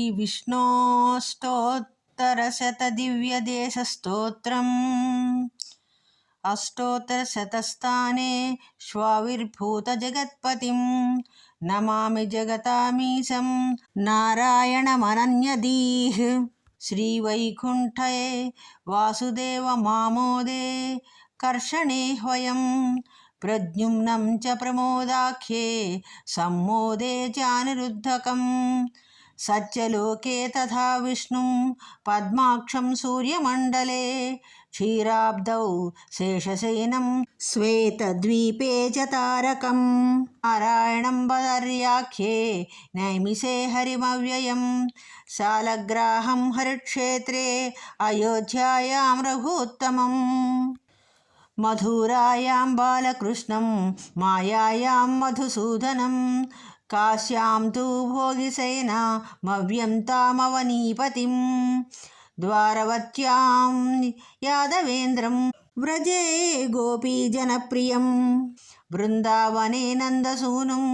विष्णोऽष्टोत्तरशतदिव्यदेशस्तोत्रम् अष्टोत्तरशतस्थाने श्वाविर्भूतजगत्पतिं नमामि जगतामीशं नारायणमनन्यदीः श्रीवैकुण्ठे वासुदेवमामोदे कर्षणे ह्वयं प्रद्युम्नं च प्रमोदाख्ये सम्मोदे चानिरुद्धकम् सत्यलोके तथा विष्णुं पद्माक्षं सूर्यमण्डले क्षीराब्धौ शेषसेनं श्वेतद्वीपे च तारकं नारायणं बदर्याख्ये नैमिषे हरिमव्ययं शालग्राहं हरिक्षेत्रे अयोध्यायां रघुत्तमम् मधुरायां बालकृष्णं मायायां मधुसूदनं కాశ్యాం తూ భోగిసేనా మవ్యం తామవనీపతిం ద్వారవత్యాం యాదవేంద్రం వ్రజే గోపీజనప్రియం బృందావనే నందసూనుం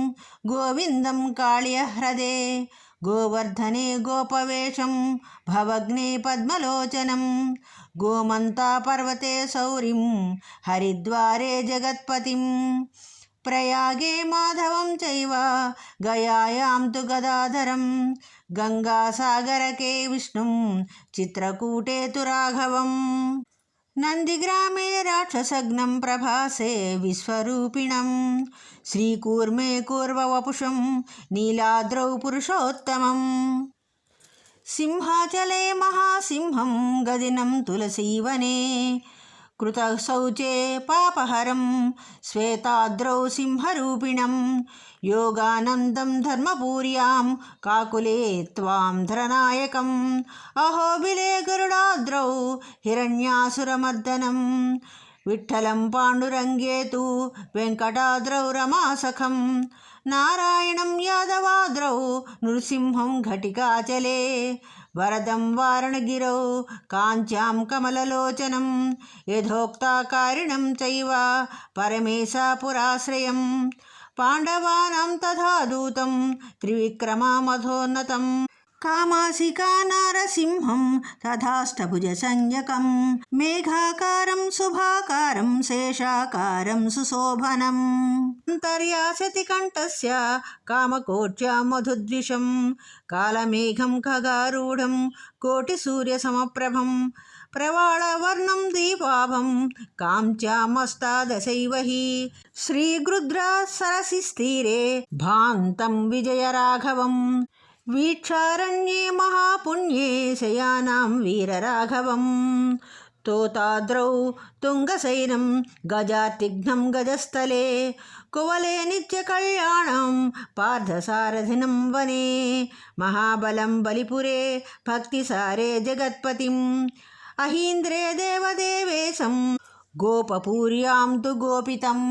గోవిందం కాళ్యహ్రదే గోవర్ధనే గోపవేషం భవగ్నే పద్మలోచనం గోమంతా పర్వతే సౌరిం హరిద్వారే జగత్పతిం ప్రయాగే మాధవం చైవ గయాయాం తు గదాధరం. గంగాసాగరకే విష్ణుం చిత్రకూటే తు రాఘవం. నందిగ్రామే రాక్షసగ్నం ప్రభాసే విశ్వరూపిణం. శ్రీకూర్మే కూర్వవపుషం నీలాద్రౌ పురుషోత్తమం. సింహాచలే మహాసింహం గదినం తులసీవనే. కృతశౌచే పాపహరం శ్వేతాద్రౌ సింహరూపిణం యోగానందం ధర్మపూర్యాం కాకులే త్వాం ధరనాయకం అహోబిలే గరుడాద్రౌ హిరణ్యాసురమర్దనం విఠలం పాండురంగేతు వెంకటాద్రౌ రమాసఖం నారాయణం యాదవాద్రౌ నృసింహం ఘటికాచలే. వరదం వారణగిరౌ కాంచాం కమలలోచనం. యథోక్తాకారిణం చైవ పరమేశాపురాశ్రయం. పాండవానాం తథాదూతం త్రివిక్రమామధోన్నతం. त्रिविक्रमामधोन्नतं कामासिका नारसिंहं तथाष्टभुजसंज्ञकं मेघाकारं शुभाकारं शेषाकारं सुशोभनम् अन्तर्यासति कण्ठस्य कामकोट्या मधुद्विषं कालमेघं खगारूढं कोटिसूर्यसमप्रभं प्रवाळवर्णं दीपाभं काञ्च्यामष्टादशैव हि श्रीगृध्रा सरसिस्तीरे भान्तं विजयराघवम् वीक्षारण्ये महापुण्ये शयानां वीरराघवं तोताद्रौ तुङ्गसैनं गजातिघ्नं गजस्थले कुवले नित्यकल्याणं पार्थसारथिनं वने महाबलं बलिपुरे भक्तिसारे जगत्पतिम् अहीन्द्रे देवदेवेशं गोपपूर्यां तु गोपितम्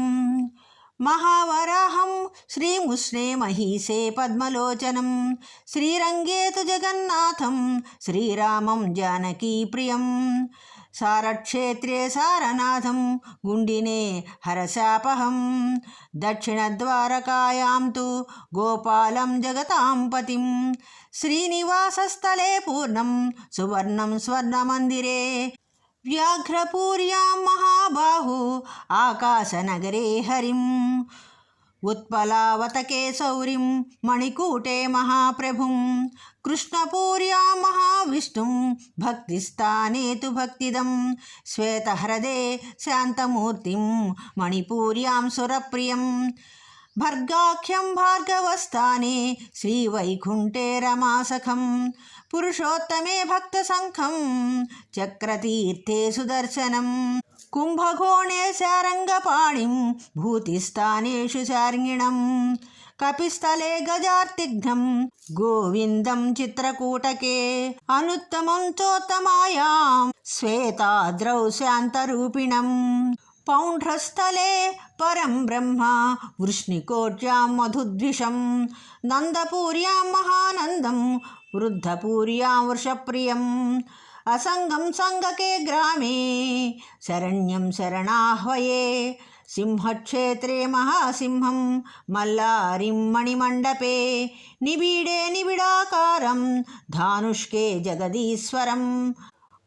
మహావరాహం శ్రీముష్ణే మహీసే పద్మలోచనం. శ్రీరంగేతు జగన్నాథం శ్రీరామం జానకీ ప్రియం. సారక్షేత్రే సారనాథం గుండినే హరశాపహం. దక్షిణద్వారకాయాం తు గోపాలం జగతాంపతిం శ్రీనివాసస్థలే పూర్ణం సువర్ణం స్వర్ణమందిరే. व्याघ्रपूर्यां महाबाहु आकाशनगरे हरिम् उत्पलावतके सौरिं मणिकूटे महाप्रभुं कृष्णपूर्यां महाविष्णुं भक्तिस्थाने तु भक्तिदं श्वेतहृदे शान्तमूर्तिं मणिपूर्यां భర్గాఖ్యం భార్గవస్థానే శ్రీవైకుంఠే రమాసఖం పురుషోత్తమే భక్త సంఖం చక్రతీర్థే సుదర్శనం. కుంభకోణే శారంగపాణిం భూతిస్థానేషు శారంగిణం. కపిస్థలే గజార్తిఘ్నం గోవిందం చిత్రకూటకే. అనుత్తమం చోత్తమాయాం శ్వేతాద్రౌ శాంతరూపిణం. పౌండ్రస్థలే పరం బ్రహ్మ వృష్ణికోట్యాం మధుద్విషం నందపూర్యాం మహానందం వృద్ధపూర్యాం వృషప్రియం అసంగం సంగకే గ్రామే శరణ్యం శరణాహ్వయే సింహక్షేత్రే మహాసింహం మల్లారిం మణిమండపే నిబిడే నిబిడాకారం ధానుష్కే జగదీశ్వరం.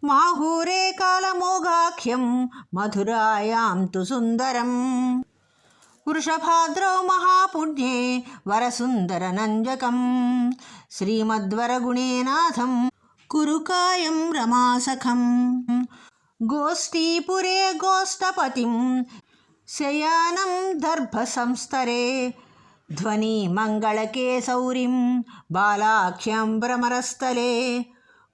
మాహూరే కాలమోఘాఖ్యం మధురాయాం తు సుందరం. వృషభాద్రౌ మహాపుణ్యే వరసుందరనంజకం శ్రీమద్వరగుణేనాథం కురుకాయం రమాసఖం. గోష్ఠీపురే గోష్ఠపతిం శయానం దర్భసంస్తరే ధ్వని మంగళకేశౌరిం బాలాఖ్యం భ్రమరస్థలే.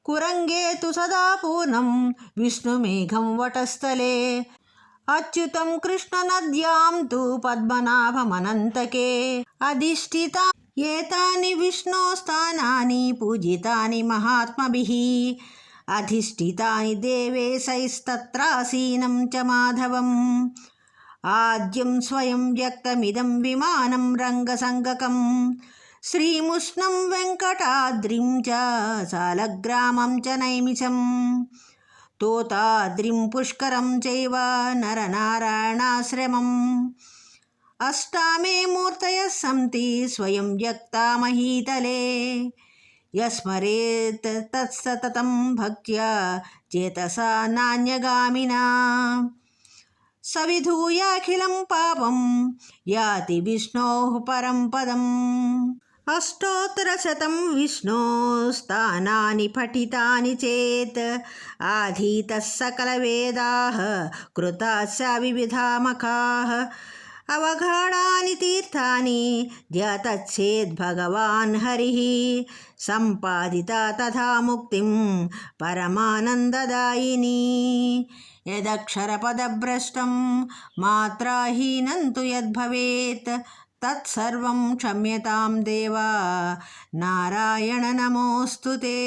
కురంగేతు సదా పూర్ణం విష్ణుమేఘం వటస్థలే. అచ్యుతం కృష్ణనద్యాం తు పద్మనాభమనంతకే. అధిష్ఠిత ఏతాని విష్ణోస్థానాని పూజితాని మహాత్మభిः. అధిష్ఠితాని దేవేశైస్తత్రాసీనం చ మాధవం. ఆద్యం స్వయం వ్యక్తమిదం విమానం రంగసంగకం. శ్రీముష్ణం వెంకటాద్రిం చ సాలగ్రామం చ నైమిషం. తోతాద్రిం పుష్కరం చైవ నరనారాయణాశ్రమం. అష్టామే మూర్తయ సంతి స్వయం వ్యక్తామహీతలే యస్మరేత్ తత్సతతం భక్త్యా చేతసా నాణ్యగామినా. సవిధూయాఖిలం పాపం యాతి విష్ణో పరం పదం. అష్టోత్తరశతం విష్ణోస్థానాని పఠితాని చేత్. ఆధీతः సకలవేదాः కృతాశ్చ వివిధామకాः. అవఘాడాని తీర్థాని ధ్యాతచ్చేద్ భగవాన్ హరి. సంపాదిత తథా ముక్తిం పరమానందదాయిని. యదక్షరపదభ్రష్టం మాత్రాహీనంతు యద్భవేత్. తత్సర్వం క్షమ్యతాం దేవా. నారాయణ నమోస్తుతే.